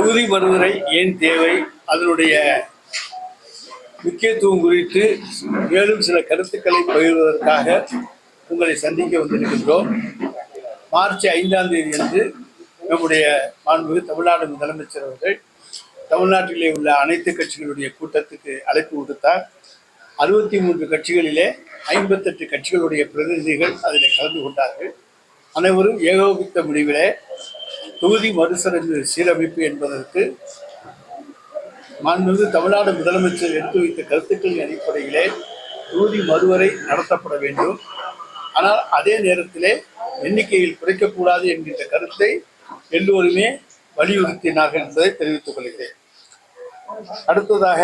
தொகுதி மறுவரை ஏன் தேவை? அதனுடைய முக்கியத்துவம் குறித்து மேலும் சில கருத்துக்களை பகிர்வதற்காக உங்களை சந்திக்க வந்திருக்கின்றோம். மார்ச் ஐந்தாம் தேதி அன்று நம்முடைய மாண்புமிகு தமிழ்நாடு முதலமைச்சர் அவர்கள் தமிழ்நாட்டிலே உள்ள அனைத்து கட்சிகளுடைய கூட்டத்துக்கு அழைப்பு விடுத்தார். அறுபத்தி மூன்று கட்சிகளிலே ஐம்பத்தெட்டு கட்சிகளுடைய பிரதிநிதிகள் அதில் கலந்து கொண்டார்கள். அனைவரும் ஏகோபித்த முடிவிலே தொகுதி மறுசீரமைப்பு சீரமைப்பு என்பதற்கு மாண்புமிகு தமிழ்நாடு முதலமைச்சர் எடுத்து வைத்த கருத்துக்களின் அடிப்படையிலே தொகுதி மறுவரை நடத்தப்பட வேண்டும். ஆனால் அதே நேரத்திலே எண்ணிக்கையில் குறைக்கக்கூடாது என்கின்ற கருத்தை எல்லோருமே வலியுறுத்தினார்கள் என்பதை தெரிவித்துக் கொள்கிறேன். அடுத்ததாக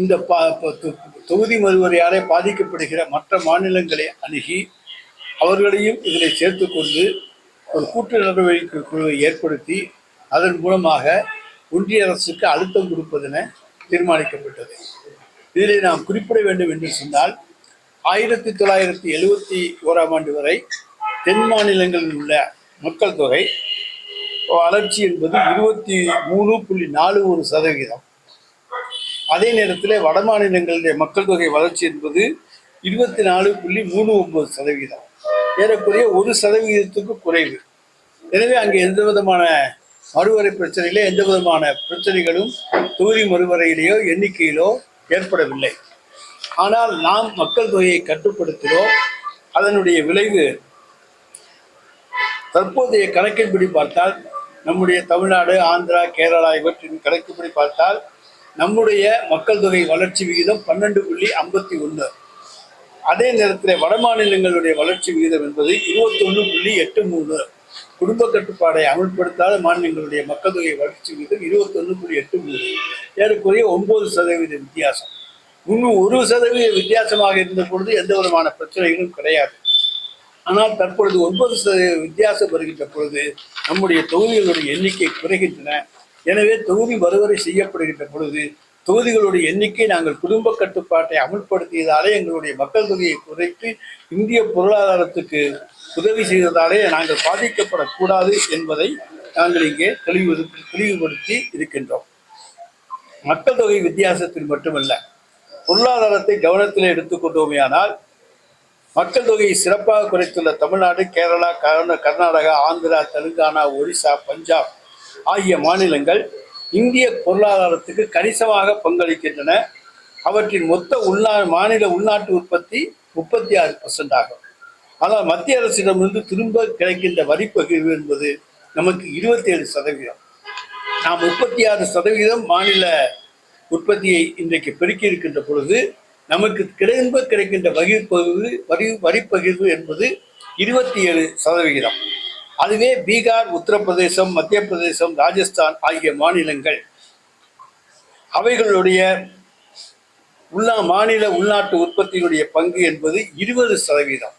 இந்த தொகுதி மறுவரையாலே பாதிக்கப்படுகிற மற்ற மாநிலங்களை அணுகி அவர்களையும் இதில் சேர்த்துக்கொண்டு ஒரு கூட்டு நடவடிக்கை குழுவை ஏற்படுத்தி அதன் மூலமாக ஒன்றிய அரசுக்கு அழுத்தம் கொடுப்பதென தீர்மானிக்கப்பட்டது. இதில் நாம் குறிப்பிட வேண்டும் என்று சொன்னால் ஆயிரத்தி தொள்ளாயிரத்தி எழுபத்தி ஓராம் ஆண்டு வரை தென் மாநிலங்களில் உள்ள மக்கள் தொகை வளர்ச்சி என்பது இருபத்தி மூணு புள்ளி நாலு ஒரு சதவீதம். அதே நேரத்தில் வட மாநிலங்களுடைய மக்கள் தொகை வளர்ச்சி என்பது இருபத்தி நாலு புள்ளி மூணு ஒன்பது சதவீதம். ஏறக்குறைய ஒரு சதவிகிதத்துக்கு குறைவு. எனவே அங்கே எந்த விதமான மறுவரை பிரச்சனையிலே எந்த விதமான பிரச்சனைகளும் தொகுதி மறுவரையிலேயோ எண்ணிக்கையிலோ ஏற்படவில்லை. ஆனால் நாம் மக்கள் தொகையை கட்டுப்படுத்தினோம். அதனுடைய விளைவு தற்போதைய கணக்கின்படி பார்த்தால் நம்முடைய தமிழ்நாடு ஆந்திரா கேரளா இவற்றின் கணக்குப்படி பார்த்தால் நம்முடைய மக்கள் தொகை வளர்ச்சி விகிதம் பன்னெண்டு புள்ளி ஐம்பத்தி ஒன்று அதே நேரத்தில் வட மாநிலங்களுடைய வளர்ச்சி விகிதம் என்பது இருபத்தொன்று புள்ளி எட்டு மூணு. குடும்ப கட்டுப்பாடை அமல்படுத்தாத மாநிலங்களுடைய மக்கள் தொகை வளர்ச்சி விகிதம் இருபத்தொன்று புள்ளி எட்டு மூணு. ஏறக்குறைய ஒன்பது சதவீத வித்தியாசம். இன்னும் ஒரு சதவீத வித்தியாசமாக இருந்த பொழுது எந்த விதமான பிரச்சனைகளும் கிடையாது. ஆனால் தற்பொழுது ஒன்பது சதவீத வித்தியாசம் வருகின்ற பொழுது நம்முடைய தொகுதிகளுடைய எண்ணிக்கை குறைகின்றன. எனவே தொகுதி வருவரை செய்யப்படுகின்ற பொழுது தொகுதிகளுடைய எண்ணிக்கை நாங்கள் குடும்ப கட்டுப்பாட்டை அமுல்படுத்தியதாலே எங்களுடைய மக்கள் தொகையை குறைத்து இந்திய பொருளாதாரத்துக்கு உதவி செய்ததாலே நாங்கள் பாதிக்கப்படக்கூடாது என்பதை நாங்கள் இங்கே தெளிவு தெளிவுபடுத்தி இருக்கின்றோம். மக்கள் தொகை வித்தியாசத்தில் மட்டுமல்ல பொருளாதாரத்தை கவனத்தில் எடுத்துக்கொண்டோமேயானால் மக்கள் தொகையை சிறப்பாக குறைத்துள்ள தமிழ்நாடு கேரளா கர்நா கர்நாடகா ஆந்திரா தெலுங்கானா ஒரிசா பஞ்சாப் ஆகிய மாநிலங்கள் இந்திய பொருளாதாரத்துக்கு கணிசமாக பங்களிக்கின்றன. அவற்றின் மொத்த உள்நா மாநில உள்நாட்டு உற்பத்தி முப்பத்தி ஆறு பர்சன்ட் ஆகும். ஆனால் மத்திய அரசிடமிருந்து திரும்ப கிடைக்கின்ற வரி பகிர்வு என்பது நமக்கு இருபத்தி ஏழு சதவீதம். நாம் முப்பத்தி ஆறு சதவீதம் மாநில உற்பத்தியை இன்றைக்கு பெருக்கி இருக்கின்ற பொழுது நமக்கு திரும்ப கிடைக்கின்ற வகிப்பகிர்வு வரி வரிப்பகிர்வு என்பது இருபத்தி ஏழு சதவிகிதம் அதுவே பீகார் உத்தரப்பிரதேசம் மத்திய பிரதேசம் ராஜஸ்தான் ஆகிய மாநிலங்கள். அவைகளுடைய உள்ள மாநில உள்நாட்டு உற்பத்தியினுடைய பங்கு என்பது இருபது சதவீதம்.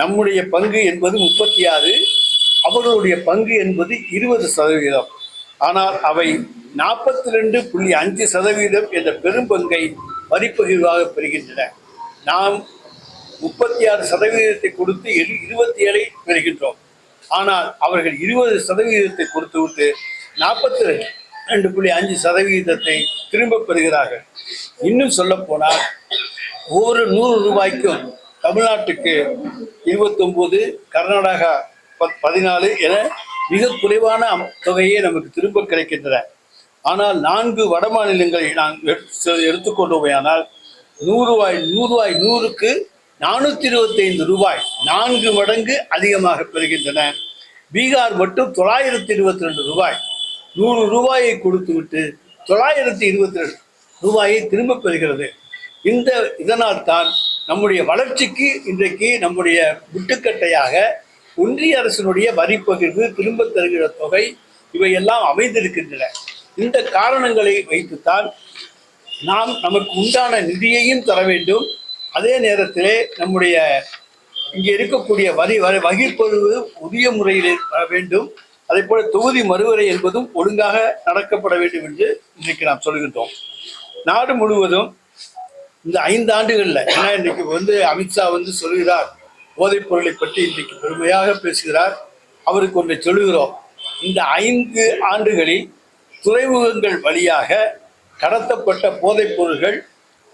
நம்முடைய பங்கு என்பது முப்பத்தி ஆறு அவர்களுடைய பங்கு என்பது இருபது சதவீதம். ஆனால் அவை நாற்பத்தி ரெண்டு புள்ளி அஞ்சு சதவீதம் என்ற பெரும்பங்கை வரிப்பகிர்வாக பெறுகின்றன. நாம் முப்பத்தி ஆறு சதவீதத்தை கொடுத்து இருபத்தி ஏழை பெறுகின்றோம். ஆனால் அவர்கள் இருபது சதவீதத்தை கொடுத்துவிட்டு நாற்பத்தி ரெண்டு புள்ளி அஞ்சு சதவீதத்தை திரும்ப பெறுகிறார்கள். இன்னும் சொல்ல போனால் ஒவ்வொரு நூறு ரூபாய்க்கும் தமிழ்நாட்டுக்கு இருபத்தொம்போது கர்நாடகா பத்- பதினாலு என மிக குறைவான தொகையே நமக்கு திரும்ப கிடைக்கின்றன. ஆனால் நான்கு வட மாநிலங்களை நான் எடுத்து- எடுத்துக்கொண்டோமையானால் நூறு ரூபாய் நூறுக்கு நானூற்றி இருபத்தைந்து ரூபாய் நான்கு மடங்கு அதிகமாக பெறுகின்றன. பீகார் மட்டும் தொள்ளாயிரத்தி இருபத்தி ரெண்டு ரூபாய். நூறு ரூபாயை கொடுத்துவிட்டு தொள்ளாயிரத்தி இருபத்தி ரெண்டு ரூபாயை திரும்ப பெறுகிறது. இந்த இதனால் தான் நம்முடைய வளர்ச்சிக்கு இன்றைக்கு நம்முடைய முட்டுக்கட்டையாக ஒன்றிய அரசினுடைய வரி பகிர்வு திரும்ப தருகிற தொகை இவையெல்லாம் அமைந்திருக்கின்றன. இந்த காரணங்களை வைத்துத்தான் நாம் நமக்கு உண்டான நிதியையும் தர வேண்டும். அதே நேரத்திலே நம்முடைய இங்கே இருக்கக்கூடிய வரி வரி வகிப்பொழுது உரிய முறையிலே வர வேண்டும். அதே போல தொகுதி மறுவரை என்பதும் ஒழுங்காக நடக்கப்பட வேண்டும் என்று இன்றைக்கு நாம் சொல்கின்றோம். நாடு முழுவதும் இந்த ஐந்து ஆண்டுகள்ல ஏன்னா இன்னைக்கு வந்து அமித்ஷா வந்து சொல்கிறார் போதைப் பொருளை பற்றி இன்றைக்கு பெருமையாக பேசுகிறார். அவருக்கு ஒன்றை சொல்லுகிறோம். இந்த ஐந்து ஆண்டுகளில் துறைமுகங்கள் வழியாக கடத்தப்பட்ட போதைப் பொருள்கள்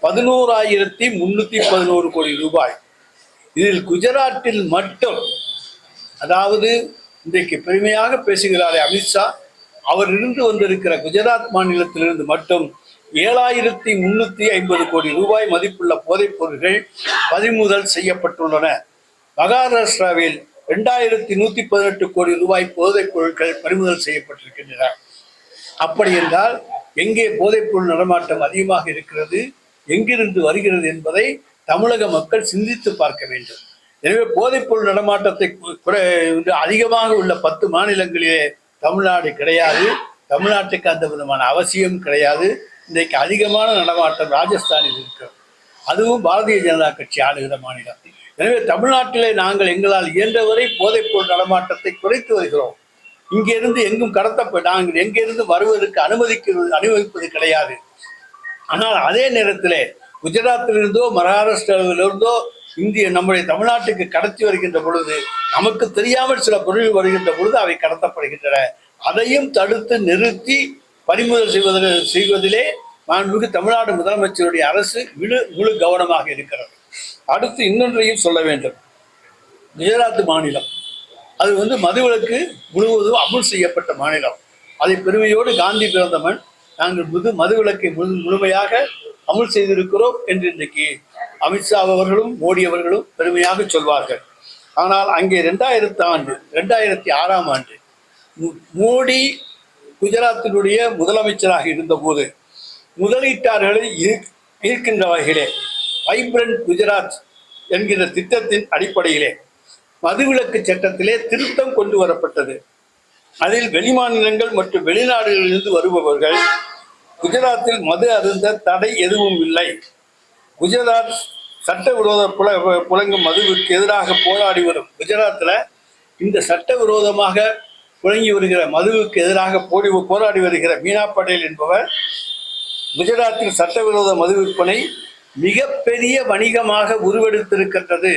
பதினோராயிரத்தி முன்னூற்றி பதினோரு கோடி ரூபாய். இதில் குஜராத்தில் மட்டும் அதாவது இன்றைக்கு பெருமையாக பேசுகிறாரே அமித்ஷா அவர் இருந்து வந்திருக்கிற குஜராத் மாநிலத்திலிருந்து மட்டும் ஏழாயிரத்தி முன்னூற்றி ஐம்பது கோடி ரூபாய் மதிப்புள்ள போதைப் பொருட்கள் பறிமுதல் செய்யப்பட்டுள்ளன. மகாராஷ்டிராவில் ரெண்டாயிரத்தி நூற்றி பதினெட்டு கோடி ரூபாய் போதைப் பொருட்கள் பறிமுதல் செய்யப்பட்டிருக்கின்றன. அப்படி என்றால் எங்கே போதைப்பொருள் நடமாட்டம் அதிகமாக இருக்கிறது? எங்கிருந்து வருகிறது என்பதை தமிழக மக்கள் சிந்தித்து பார்க்க வேண்டும். எனவே போதைப்பொருள் நடமாட்டத்தை குறை- வந்து அதிகமாக உள்ள பத்து மாநிலங்களிலே தமிழ்நாடு கிடையாது. தமிழ்நாட்டுக்கு அந்த விதமான அவசியம் கிடையாது. இன்றைக்கு அதிகமான நடமாட்டம் ராஜஸ்தானில் இருக்கிறது. அதுவும் பாரதிய ஜனதா கட்சி ஆளுகிற மாநிலம். எனவே தமிழ்நாட்டிலே நாங்கள் எங்களால் இயன்றவரை போதைப்பொருள் நடமாட்டத்தை குறைத்து வருகிறோம். இங்கிருந்து எங்கும் கடத்தப்ப நாங்கள் எங்கிருந்து வருவதற்கு அனுமதிக்கிறது அனுமதிப்பது கிடையாது. ஆனால் அதே நேரத்திலே குஜராத்திலிருந்தோ மகாராஷ்டிராவிலிருந்தோ இந்திய நம்முடைய தமிழ்நாட்டுக்கு கடத்தி வருகின்ற பொழுது நமக்கு தெரியாமல் சில பொருள் வருகின்ற பொழுது அவை கடத்தப்படுகின்றன. அதையும் தடுத்து நிறுத்தி பறிமுதல் செய்வதில் செய்வதிலே மாண்புமிகு தமிழ்நாடு முதலமைச்சருடைய அரசு முழு முழு கவனமாக இருக்கிறது. அடுத்து இன்னொன்றையும் சொல்ல வேண்டும். குஜராத் மாநிலம். அது வந்து மதுவிலக்கு முழுவதும் அமுல் செய்யப்பட்ட மாநிலம். அதை பெருமையோடு காந்தி பிறந்தவன் நாங்கள் முது மதுவிலக்கை முழுமையாக அமுல் செய்திருக்கிறோம் என்று இன்றைக்கு அமித்ஷா அவர்களும் மோடி அவர்களும் பெருமையாக சொல்வார்கள். ஆனால் அங்கே ரெண்டாயிரத்து ஆண்டு ரெண்டாயிரத்தி ஆறாம் ஆண்டு மோடி குஜராத்தினுடைய முதலமைச்சராக இருந்தபோது முதலீட்டாளர்களை ஈர்க்கின்ற வகையிலே வைப்ரண்ட் குஜராத் என்கிற திட்டத்தின் அடிப்படையிலே மதுவிலக்கு சட்டத்திலே திருத்தம் கொண்டு வரப்பட்டது. அதில் வெளிமாநிலங்கள் மற்றும் வெளிநாடுகளிலிருந்து வருபவர்கள் குஜராத்தில் மது அருந்த தடை எதுவும் இல்லை. குஜராத் சட்டவிரோத புல புழங்கும் மதுவிற்கு எதிராக போராடி வரும் குஜராத்தில் இந்த சட்டவிரோதமாக புழங்கி வருகிற மதுவுக்கு எதிராக போடி போராடி வருகிற மீனா பட்டேல் என்பவர் குஜராத்தில் சட்டவிரோத மது விற்பனை மிகப்பெரிய வணிகமாக உருவெடுத்திருக்கின்றது.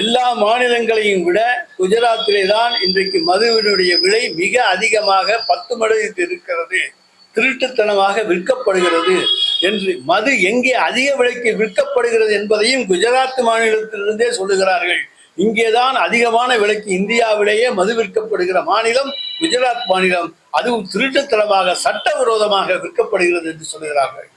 எல்லா மாநிலங்களையும் விட குஜராத்திலே தான் இன்றைக்கு மதுவினுடைய விலை மிக அதிகமாக பத்து மடங்கு இருக்கிறது. திருட்டுத்தனமாக விற்கப்படுகிறது என்று மது எங்கே அதிக விலைக்கு விற்கப்படுகிறது என்பதையும் குஜராத் மாநிலத்திலிருந்தே சொல்லுகிறார்கள். இங்கேதான் அதிகமான விலைக்கு இந்தியாவிலேயே மது விற்கப்படுகிற மாநிலம் குஜராத் மாநிலம். அதுவும் திருட்டுத்தனமாக சட்டவிரோதமாக விற்கப்படுகிறது என்று சொல்லுகிறார்கள்.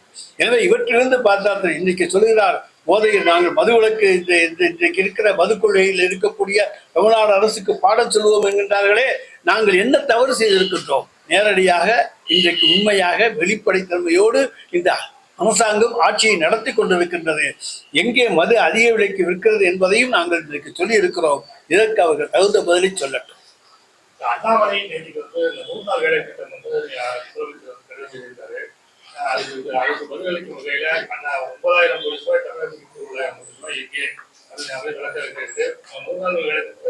எனவே இவற்றிலிருந்து பார்த்தால் இன்றைக்கு இன்னைக்கு சொல்லுகிறார் போதையில் நாங்கள் மதுவிலக்கு இந்த இந்த- இன்றைக்கு இருக்கிற மது கொள்கையில் இருக்கக்கூடிய தமிழ்நாடு அரசுக்கு பாடம் சொல்லுவோம் என்கின்றார்களே நாங்கள் என்ன தவறு செய்திருக்கின்றோம்? நேரடியாக இன்றைக்கு உண்மையாக வெளிப்படைத்தன்மையோடு இந்த அரசாங்கம் ஆட்சியை நடத்தி கொண்டிருக்கின்றது. எங்கே மது அதிக விலைக்கு விற்கிறது என்பதையும் நாங்கள் இன்றைக்கு சொல்லி இருக்கிறோம் இதற்கு அவர்கள் தகுந்த பதிலை சொல்லட்டும். அண்ணாமலை அதுக்கு அதுக்கு பதிலளிக்கும் வகையில ஒன்பதாயிரம் கோடி ரூபாய் தமிழகத்துக்கு உள்ள ரூபாய் எங்கே அது அவரே விளக்கம் கேட்டு மூணு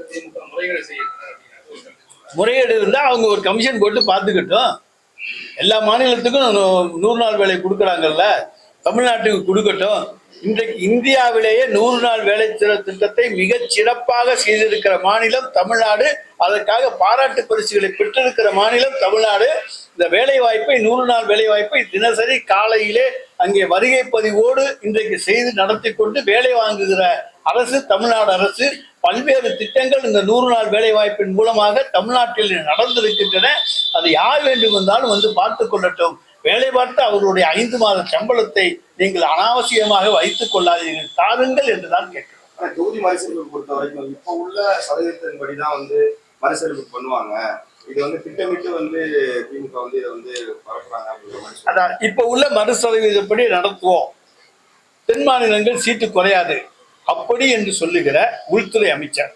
திமுக முறைகளை செய்யணும் முறையீடு இருந்தால் அவங்க ஒரு கமிஷன் போட்டு பார்த்துக்கிட்டோம். எல்லா மாநிலத்துக்கும் நூறு நாள் வேலை கொடுக்குறாங்கல்ல. தமிழ்நாட்டுக்கு கொடுக்கட்டும். இன்றைக்கு இந்தியாவிலேயே நூறு நாள் வேலை திட்டத்தை மிக சிறப்பாக செய்திருக்கிற மாநிலம் தமிழ்நாடு. அதற்காக பாராட்டு பரிசுகளை பெற்றிருக்கிற மாநிலம் தமிழ்நாடு. இந்த வேலை வாய்ப்பை நூறு நாள் வேலை வாய்ப்பை தினசரி காலையிலே அங்கே வருகை பதிவோடு இன்றைக்கு செய்து நடத்தி கொண்டு வேலை வாங்குகிற அரசு தமிழ்நாடு அரசு பல்வேறு திட்டங்கள் இந்த நூறு நாள் வேலை வாய்ப்பின் மூலமாக தமிழ்நாட்டில் நடந்திருக்கின்றன. அதை யார் வேண்டும் என்றாலும் வந்து பார்த்து கொள்ளட்டும். வேலை பார்த்து அவர்களுடைய ஐந்து மாத சம்பளத்தை நீங்கள் அனாவசியமாக வைத்துக் கொள்ளாதீர்கள். தாருங்கள் என்றுதான் கேட்கிறோம். தொகுதி மறுசீரமைப்பு பொறுத்த வரைக்கும் இப்போ உள்ள சதவீதத்தின்படி தான் வந்து மறுசீரமைப்பு பண்ணுவாங்க. இது வந்து திட்டமிட்டு வந்து திமுக வந்து இதை வந்து பரப்புறாங்க அப்படிங்கிற. அதான் இப்ப உள்ள மறு சதவீதப்படி நடத்துவோம். தென் மாநிலங்கள் சீட்டு குறையாது. அப்படி என்று சொல்லுகிற உள்துறை அமைச்சர்.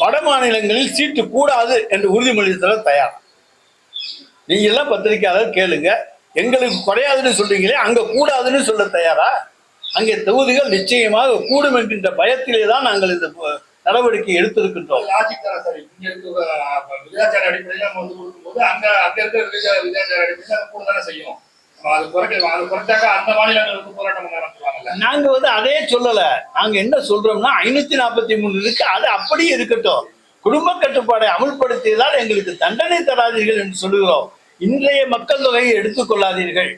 வட மாநிலங்களில் சீட்டு கூடாது என்று உறுதிமொழி தர தயார். நீங்க எல்லாம் பத்திரிக்கையாளர் கேளுங்க. எங்களுக்கு குறையாதுன்னு சொல்றீங்களே அங்க கூடாதுன்னு சொல்ல தயாரா? அங்கே தொகுதிகள் நிச்சயமாக கூடும் என்கின்ற பயத்திலே தான் நாங்கள் இந்த நடவடிக்கை எடுத்திருக்கின்றோம். நாங்க வந்து அதே சொல்லல. நாங்க என்ன சொல்றோம்னா ஐநூத்தி நாற்பத்தி மூணு இருக்கு அது அப்படியே இருக்கட்டும். குடும்ப கட்டுப்பாடை அமுல்படுத்தியதால் எங்களுக்கு தண்டனை தராதீர்கள் என்று சொல்லுகிறோம். இன்றைய மக்கள் தொகையை எடுத்துக்கொள்ளாதீர்கள்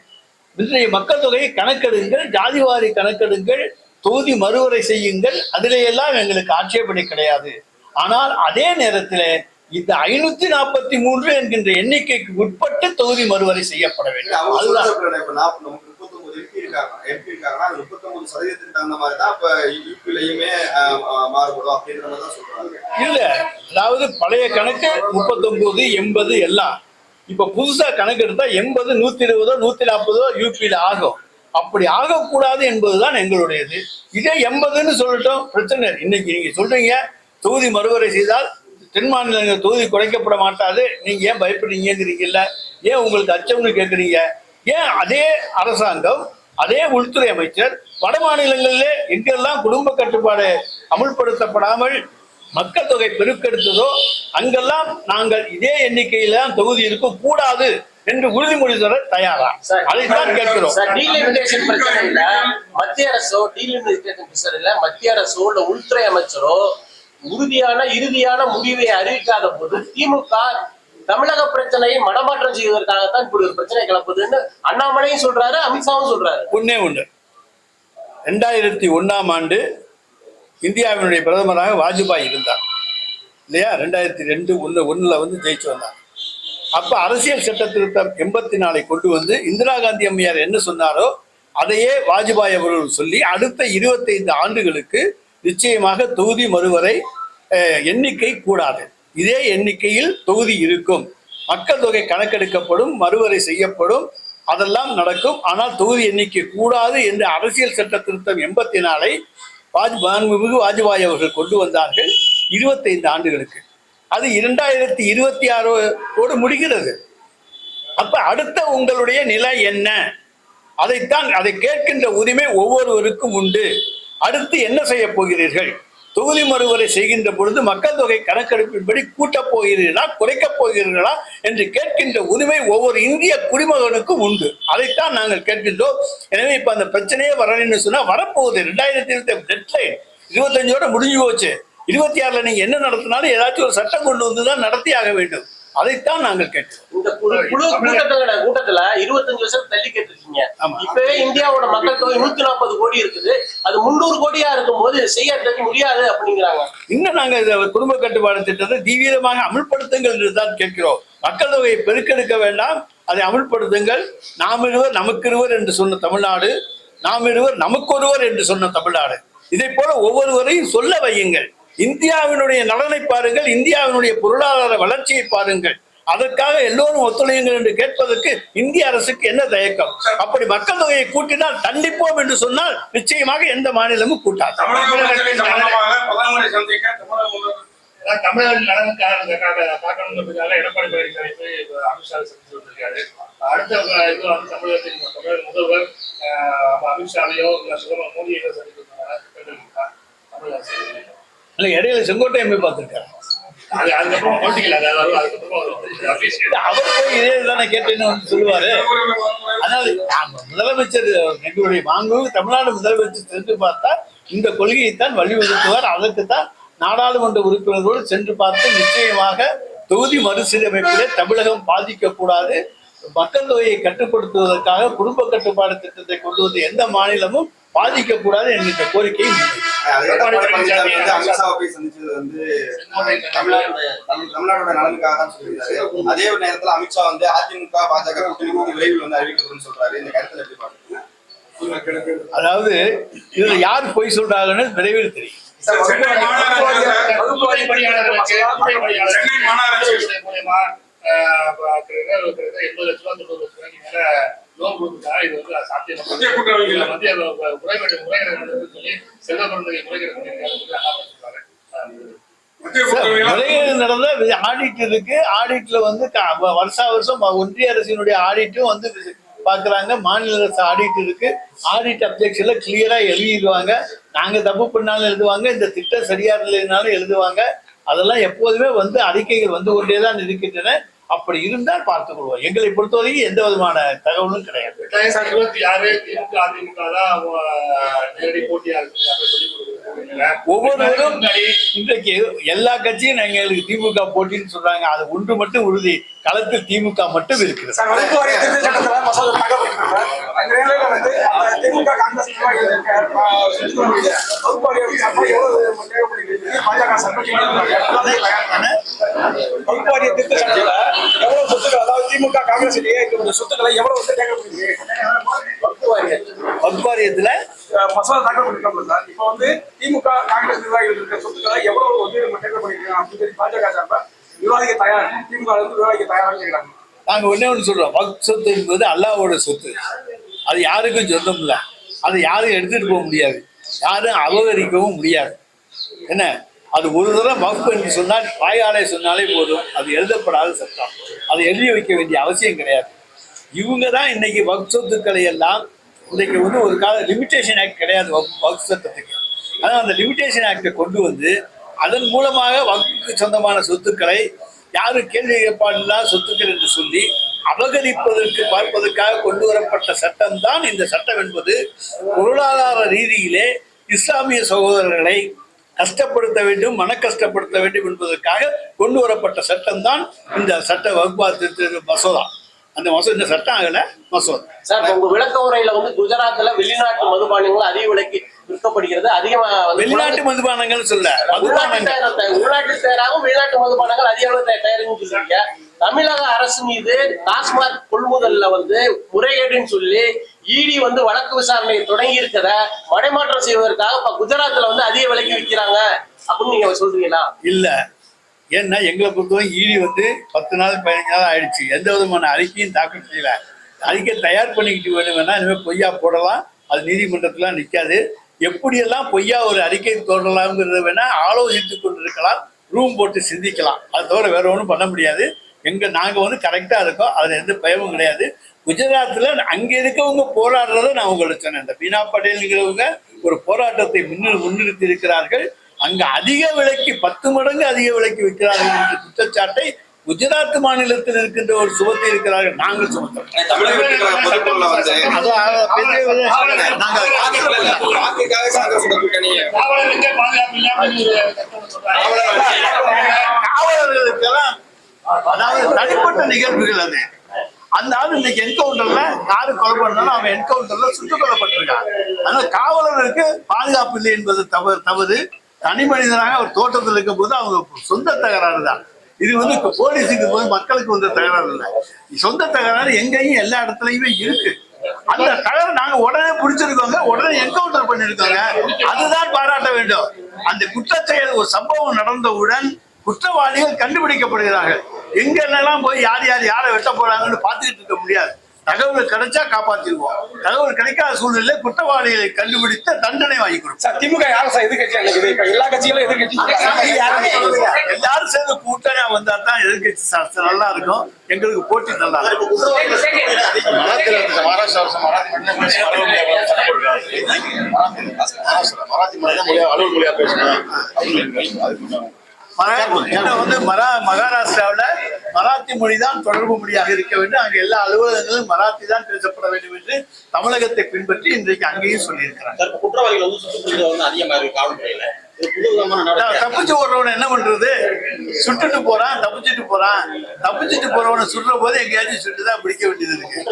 இன்றைய மக்கள் தொகையை கணக்கெடுங்கள் ஜாதிவாரி கணக்கெடுங்கள் தொகுதி மறுவரை செய்யுங்கள். அதிலேயெல்லாம் எங்களுக்கு ஆட்சேபனை கிடையாது. ஆனால் அதே நேரத்தில் இந்த ஐநூத்தி நாற்பத்தி மூன்று என்கின்ற எண்ணிக்கைக்கு உட்பட்டு தொகுதி மறுவரை செய்யப்பட வேண்டும். அதுதான். இல்ல அதாவது பழைய கணக்கு முப்பத்தொன்பது எண்பது எல்லாம். இப்ப புதுசா கணக்கு எடுத்தா எண்பது நூத்தி இருபதோ நூத்தி நாற்பதோ யூபியில ஆகும். அப்படி ஆகக்கூடாது என்பதுதான் எங்களுடையது. இதே எண்பதுன்னு சொல்லட்டும் பிரச்சனை இன்னைக்கு நீங்க சொல்றீங்க தொகுதி மறுவரை செய்தால் தென் மாநிலங்கள் தொகுதி குறைக்கப்பட மாட்டாது. நீங்க ஏன் பயப்படுறீங்கிறீங்கல்ல? ஏன் உங்களுக்கு அச்சம்னு கேட்குறீங்க ஏன் அதே அரசாங்கம் அதே உள்துறை அமைச்சர் வட மாநிலங்களிலே எங்கெல்லாம் குடும்ப கட்டுப்பாடு அமுல்படுத்தப்படாமல் மக்கள் தொகை பெருக்கெடுத்ததோ அங்கெல்லாம் நாங்கள் இதே எண்ணிக்கையில தான் தொகுதி இருக்க கூடாது என்று உறுதிமொழி தர தயாரா? அதைத்தான் கேட்கிறோம். சார் டீலிமிட்டேஷன் பிரச்சனை இல்ல. மத்திய அரசோ டீலிமிட்டேஷன் பிரச்சனை இல்ல. மத்திய அரசோ இல்ல உள்துறை அமைச்சரோ உறுதியான இறுதியான முடிவை அறிவிக்காத போது திமுக தமிழக பிரச்சனையை மடமாற்றம் செய்வதற்காகத்தான் இப்படி ஒரு பிரச்சனை கிளப்புதுன்னு அண்ணாமலையும் சொல்றாரு அமித்ஷாவும் சொல்றாரு. ஒண்ணே ஒன்று ரெண்டாயிரத்தி ஒண்ணாம் ஆண்டு இந்தியாவினுடைய பிரதமராக வாஜ்பாய் இருந்தார். இல்லையா? ரெண்டாயிரத்தி ரெண்டு ஒன்று ஒண்ணுல வந்து ஜெயிச்சு வந்தார். அப்ப அரசியல் சட்ட திருத்தம் எண்பத்தி நாலை கொண்டு வந்து இந்திரா காந்தி அம்மையார் என்ன சொன்னாரோ அதையே வாஜ்பாய் அவர்கள் சொல்லி அடுத்த இருபத்தைந்து ஆண்டுகளுக்கு நிச்சயமாக தொகுதி மறுவரை எண்ணிக்கை கூடாது. இதே எண்ணிக்கையில் தொகுதி இருக்கும். மக்கள் தொகை கணக்கெடுக்கப்படும் மறுவரை செய்யப்படும் அதெல்லாம் நடக்கும். ஆனால் தொகுதி எண்ணிக்கை கூடாது என்று அரசியல் சட்ட திருத்தம் எண்பத்தி நாலை வாஜ் மாண்புமிகு வாஜ்பாய் அவர்கள் கொண்டு வந்தார்கள் இருபத்தைந்து ஆண்டுகளுக்கு. அது இரண்டாயிரத்தி இருபத்தி ஆறோடு முடிகிறது. அப்ப அடுத்த உங்களுடைய நிலை என்ன? அதைத்தான் அதை கேட்கின்ற உரிமை ஒவ்வொருவருக்கும் உண்டு. அடுத்து என்ன செய்ய போகிறீர்கள்? தொகுதி மறுவரை செய்கின்ற பொழுது மக்கள் தொகை கணக்கெடுப்பின்படி கூட்டப் போகிறீர்களா குறைக்கப் போகிறீர்களா என்று கேட்கின்ற உரிமை ஒவ்வொரு இந்திய குடிமகனுக்கும் உண்டு. அதைத்தான் நாங்கள் கேட்கின்றோம். எனவே இப்ப அந்த பிரச்சனையே வரணும்னு சொன்னா வரப்போகுது. ரெண்டாயிரத்தி இருபத்தி டெட்லைன் இருபத்தஞ்சோட முடிஞ்சு போச்சு. இருபத்தி ஆறுல நீங்க என்ன நடத்தினாலும் ஏதாச்சும் ஒரு சட்டம் கொண்டு வந்து தான் நடத்தி ஆக வேண்டும். அதைத்தான் நாங்கள் கேட்கிறோம் இந்த குழு குழு கூட்டத்துல கூட்டத்துல இருபத்தஞ்சு வருஷம் தள்ளி கேட்டிருக்கீங்க. இப்பவே இந்தியாவோட மக்கள் தொகை நூத்தி நாற்பது கோடி இருக்குது. அது முந்நூறு கோடியா இருக்கும் போது செய்யறதுக்கு முடியாது அப்படிங்கிறாங்க. இன்னும் நாங்க இந்த குடும்ப கட்டுப்பாடு திட்டத்தை தீவிரமாக அமல்படுத்துங்கள் என்று தான் கேட்கிறோம். மக்கள் தொகையை பெருக்கெடுக்க வேண்டாம். அதை அமல்படுத்துங்கள். நாம் இருவர் நமக்கு இருவர் என்று சொன்ன தமிழ்நாடு நாம் இருவர் நமக்கொருவர் என்று சொன்ன தமிழ்நாடு. இதை போல ஒவ்வொருவரையும் சொல்ல வையுங்கள். இந்தியாவினுடைய நலனை பாருங்கள் இந்தியாவினுடைய பொருளாதார வளர்ச்சியை பாருங்கள். அதற்காக எல்லோரும் ஒத்துழையுங்கள் என்று கேட்பதற்கு இந்திய அரசுக்கு என்ன தயக்கம்? அப்படி மக்கள் தொகையை கூட்டினால் தண்டிப்போம் என்று சொன்னால் நிச்சயமாக எந்த மாநிலமும் கூட்டாது. தமிழக நலனுக்காக எடப்பாடி பழனிசாமி போய் இப்ப அமித்ஷா சந்திச்சு வந்திருக்காரு. அடுத்த அஹ், இது வந்து தமிழகத்தின் தமிழக முதல்வர் அமித்ஷாவையோ இல்ல திட்டங்கள் இருக்கா தமிழக அரசு. இல்லை இடையில செங்கோட்டையன் போய் பார்த்திருக்காரு. அவர் போய் இதே தானே கேட்டேன்னு சொல்லுவாரு. அதாவது முதலமைச்சர் எங்களுடைய மாண்புமிகு தமிழ்நாடு முதலமைச்சர் சென்று பார்த்தா இந்த கொள்கையைத்தான் வலியுறுத்துவார் அதற்குத்தான் நாடாளுமன்ற உறுப்பினர்களோடு சென்று பார்த்து நிச்சயமாக தொகுதி மறுசீரமைப்பிலே தமிழகம் பாதிக்கக்கூடாது. மக்கள் தொகையை கட்டுப்படுத்துவதற்காக குடும்ப கட்டுப்பாடு திட்டத்தை கொண்டு வந்து எந்த மாநிலமும் பாதிக்கக்கூடாது என்கின்ற கோரிக்கையை முன்வைத்தார். அது எடப்பாடி பழனிசாமி வந்து அமித்ஷாவை போய் சந்திச்சது வந்து தமிழ்நாடு தமிழ் தமிழ்நாடோட நலனுக்காக தான் சொல்லியிருக்காரு அதே நேரத்துல அமித்ஷா வந்து அதிமுக பாஜக கூட்டணி கூட்டி விரைவில் வந்து அறிவிக்கப்படும்னு சொல்றாரு இந்த கருத்துல எப்படி பாக்குறீங்க அதாவது இதுல யார் பொய் சொல்றாங்கன்னு விரைவில் தெரியும் எண்பது லட்ச ரூபா தொண்ணூறு லட்ச ரூபாய்க்கு மேல லோன் கொடுத்துட்டா இது வந்து சாத்தியம்? மத்திய கூட்டுறவு இல்லை. மத்திய முறைகேடு முறைகேடு சொல்லி செல்வ பிறந்தகை முறைகேடு பண்ணியிருக்காரு சொல்றாரு மத்திய சார், கூட்டுறவு முறைகேடு நடந்த ஆடிட் இருக்கு ஆடிட்ல வந்து வருஷா வருஷம் ஒன்றிய அரசினுடைய ஆடிட்டும் வந்து பாக்குறாங்க. மாநில அரசு ஆடிட் இருக்கு ஆடிட் அப்ஜெக்ஷன்ல கிளியரா எழுதிடுவாங்க. நாங்க தப்பு பண்ணாலும் எழுதுவாங்க. இந்த திட்டம் சரியா இல்லைனாலும் எழுதுவாங்க. அதெல்லாம் எப்போதுமே வந்து அறிக்கைகள் வந்து கொண்டே தான் இருக்கின்றன. அப்படி இருந்தால் பார்த்துக் கொள்வோம் எங்களை பொறுத்தவரைக்கும் எந்த விதமான தகவலும் கிடையாது. ரெண்டாயிரத்தி இருபத்தி ஆறு திமுக அதிமுக தான் நேரடி போட்டியா இருக்கு அப்படின்னு சொல்லி கொடுக்குறாங்க. ஒவ்வொருவரும் இன்றைக்கு எல்லா கட்சியும் எங்களுக்கு திமுக போட்டின்னு சொல்றாங்க. அது ஒன்று மட்டும் உறுதி. களத்தில் திமுக மட்டும் இருக்கிறது. சார் வகுப்பு வாரிய திருத்த சட்டத்துல இருக்க, வகுப்பு எவ்வளவு. வகுப்பு சொத்துக்கள் அதாவது திமுக காங்கிரஸ் சொத்துக்களை எவ்வளவு வந்து தேவைப்படுகிறது? வக்பாரியத்துல அஹ் மசோதா தாக்கல் பண்ணிருக்கோம்ல சார். இப்போ வந்து திமுக காங்கிரஸ் நிர்வாகிகள் இருக்கிற சொத்துக்களை எவ்வளவு வந்து நம்ம பண்ணிருக்காங்க அப்படின்னு சொல்லி பாஜக சார்பா விவாதிக்க தயார் திமுக விவாதிக்க தயாரான்னு கேட்கிறாங்க நாங்க ஒண்ணே ஒன்று சொல்றோம். வக்ஃப் சொத்து என்பது அல்லாஹ்வோட சொத்து. அது யாருக்கும் சொந்தம் இல்லை அதை யாரும் எடுத்துட்டு போக முடியாது. யாரும் அபகரிக்கவும் முடியாது. என்ன? அது ஒரு தடவை வகுப்பு என்று சொன்னால் வாயாலே சொன்னாலே போதும். அது எழுதப்படாத சட்டம். அதை எழுதி வைக்க வேண்டிய அவசியம் கிடையாது. இவங்க தான் இன்னைக்கு வகுப்பு சொத்துக்களை எல்லாம் இன்னைக்கு வந்து ஒரு கால லிமிடேஷன் ஆக்ட் கிடையாது வகுப்பு சட்டத்துக்கு. ஆனால் அந்த லிமிடேஷன் ஆக்டை கொண்டு வந்து அதன் மூலமாக வகுப்புக்கு சொந்தமான சொத்துக்களை யாரும் கேள்வி ஏற்பாடுலாம் சொத்துக்கள் என்று சொல்லி அபகரிப்பதற்கு பார்ப்பதற்காக கொண்டு வரப்பட்ட சட்டம் தான் இந்த சட்டம் என்பது பொருளாதார ரீதியிலே இஸ்லாமிய சகோதரர்களை கஷ்டப்படுத்த வேண்டும் மன கஷ்டப்படுத்த வேண்டும் என்பதற்காக கொண்டு வரப்பட்ட சட்டம் தான் இந்த சட்ட வகுப்பா மசோதா. அந்த மசோதா இந்த சட்டம் ஆகல மசோதா. சார் உங்க விளக்க உரையில வந்து குஜராத்ல வெளிநாட்டு மதுபானங்கள் அதிக விலைக்கு விற்கப்படுகிறது. அதிகமா வெளிநாட்டு மதுபானங்கள் சொல்ல மதுபானங்கள் தயாரித்த- உள்நாட்டு தயாராகவும் வெளிநாட்டு மதுபானங்கள் அதிக அளவு தயா- தயாரிக்கும் சொல்றீங்க தமிழக அரசு மீது டாஸ்மாக் கொள்முதல்ல வந்து முறைகேடுன்னு சொல்லி இடி வந்து வழக்கு விசாரணை தொடங்கி இருக்கத மடைமாற்றம் செய்வதற்காக இப்ப குஜராத்ல வந்து அதிக விலைக்கு விற்கிறாங்க அப்படின்னு நீங்க சொல்றீங்களா? இல்ல. ஏன்னா எங்களை பொறுத்தவரை ஈடி வந்து பத்து நாள் பதினஞ்சு நாள் ஆயிடுச்சு. எந்த விதமான அறிக்கையும் தாக்கல் செய்யல. அறிக்கை தயார் பண்ணிக்கிட்டு வேணும் வேணா இனிமேல் பொய்யா போடலாம். அது நீதிமன்றத்துல நிற்காது எப்படியெல்லாம் பொய்யா ஒரு அறிக்கை தோன்றலாம்ங்கிறது வேணா ஆலோசித்து கொண்டு இருக்கலாம் ரூம் போட்டு சிந்திக்கலாம். அது தவிர வேற ஒன்றும் பண்ண முடியாது. எங்க நாங்க வந்து கரெக்டா இருக்கோம். அதுல எந்த பயமும் கிடையாது. குஜராத்ல அங்க இருக்கவங்க போராடுறத நான் உங்களுக்கு சொன்னேன். இந்த பீனா பட்டேல்ங்கிறவங்க ஒரு போராட்டத்தை முன்னு முன்னிறுத்தி இருக்கிறார்கள் அங்க அதிக விலைக்கு பத்து மடங்கு அதிக விலைக்கு விற்கிறார்கள் என்ற குற்றச்சாட்டை குஜராத் மாநிலத்தில் இருக்கின்ற ஒரு சுமத்தி இருக்கிறார்கள். நாங்கள். காவலர்களுக்கெல்லாம் அதாவது தனிப்பட்ட நிகழ்வுகள் அது. அந்த ஆள் இன்னைக்கு என்கவுண்டர்ல யாரு கொலை பண்ணாலும் அவன் என்கவுண்டர்ல சுட்டுக் கொல்லப்பட்டிருக்கான். அதனால காவலர்களுக்கு பாதுகாப்பு இல்லை என்பது தவறு தவறு. தனி மனிதனாக அவர் தோட்டத்தில் இருக்கும் போது அவங்க சொந்த தகராறு தான். இது வந்து போலீஸுக்கு போது மக்களுக்கு வந்த தகராறு இல்லை. சொந்த தகராறு எங்கேயும் எல்லா இடத்துலயுமே இருக்கு. அந்த தகவல் நாங்க உடனே பிடிச்சிருக்கோங்க உடனே என்கவுண்டர் பண்ணிருக்கோங்க. அதுதான் பாராட்ட வேண்டும். அந்த குற்றச்செயல் ஒரு சம்பவம் நடந்தவுடன் குற்றவாளிகள் கண்டுபிடிக்கப்படுகிறார்கள். எங்க போய் யார் யார் யாரை வெட்ட போறாங்கன்னு பார்த்துக்கிட்டு இருக்க முடியாது. தகவல் கிடைச்சா காப்பாத்திடுவோம் தகவல் கிடைக்காத சூழ்நிலை குற்றவாளிகளை கண்டுபிடித்து தண்டனை வாங்கி கொடுப்போம் சார் திமுக யாரும் சார் எதிர்கட்சியா எல்லா கட்சிகளும் எதிர்கட்சி எல்லாரும் சேர்ந்து கூட்டணியா வந்தா தான் எதிர்கட்சி சாஸ்திரம் நல்லா இருக்கும் எங்களுக்கு போட்டி நல்லா இருக்கும் மகாராஷ்டிரா மராத்தி மொழியா அலுவல் மொழியா பேசணும் ஏன்னா வந்து மரா மகாராஷ்டிராவுல மராத்தி மொழி தான் தொடர்பு மொழியாக இருக்க வேண்டும். அங்க எல்லா அலுவலகங்களும் மராத்தி தான் பேசப்பட வேண்டும் என்று தமிழகத்தை பின்பற்றி இன்றைக்கு அங்கேயும் சொல்லியிருக்கிறாங்க. குற்றவாளிகள் வந்து சுட்டுக்கொள்வது வந்து அதிகமா இருக்கு காவல்துறையில. தப்பிச்சு ஓடுறவன என்ன பண்றது? சுட்டுட்டு போறான் தப்பிச்சுட்டு போறான். தப்பிச்சுட்டு போறவனை சுடுற போது எங்கேயாச்சும் சுட்டுதான் பிடிக்க வேண்டியது இருக்கு.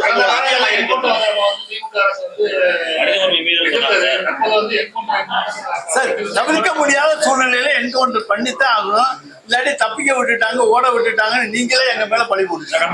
சார் தவிர்க்க முடியாத சூழ்நிலையில என்கவுண்டர் பண்ணித்தான் ஆகணும். இல்லாட்டி தப்பிக்க விட்டுட்டாங்க ஓட விட்டுட்டாங்கன்னு நீங்களே எங்க மேல பழி போட்டுட்டாங்க.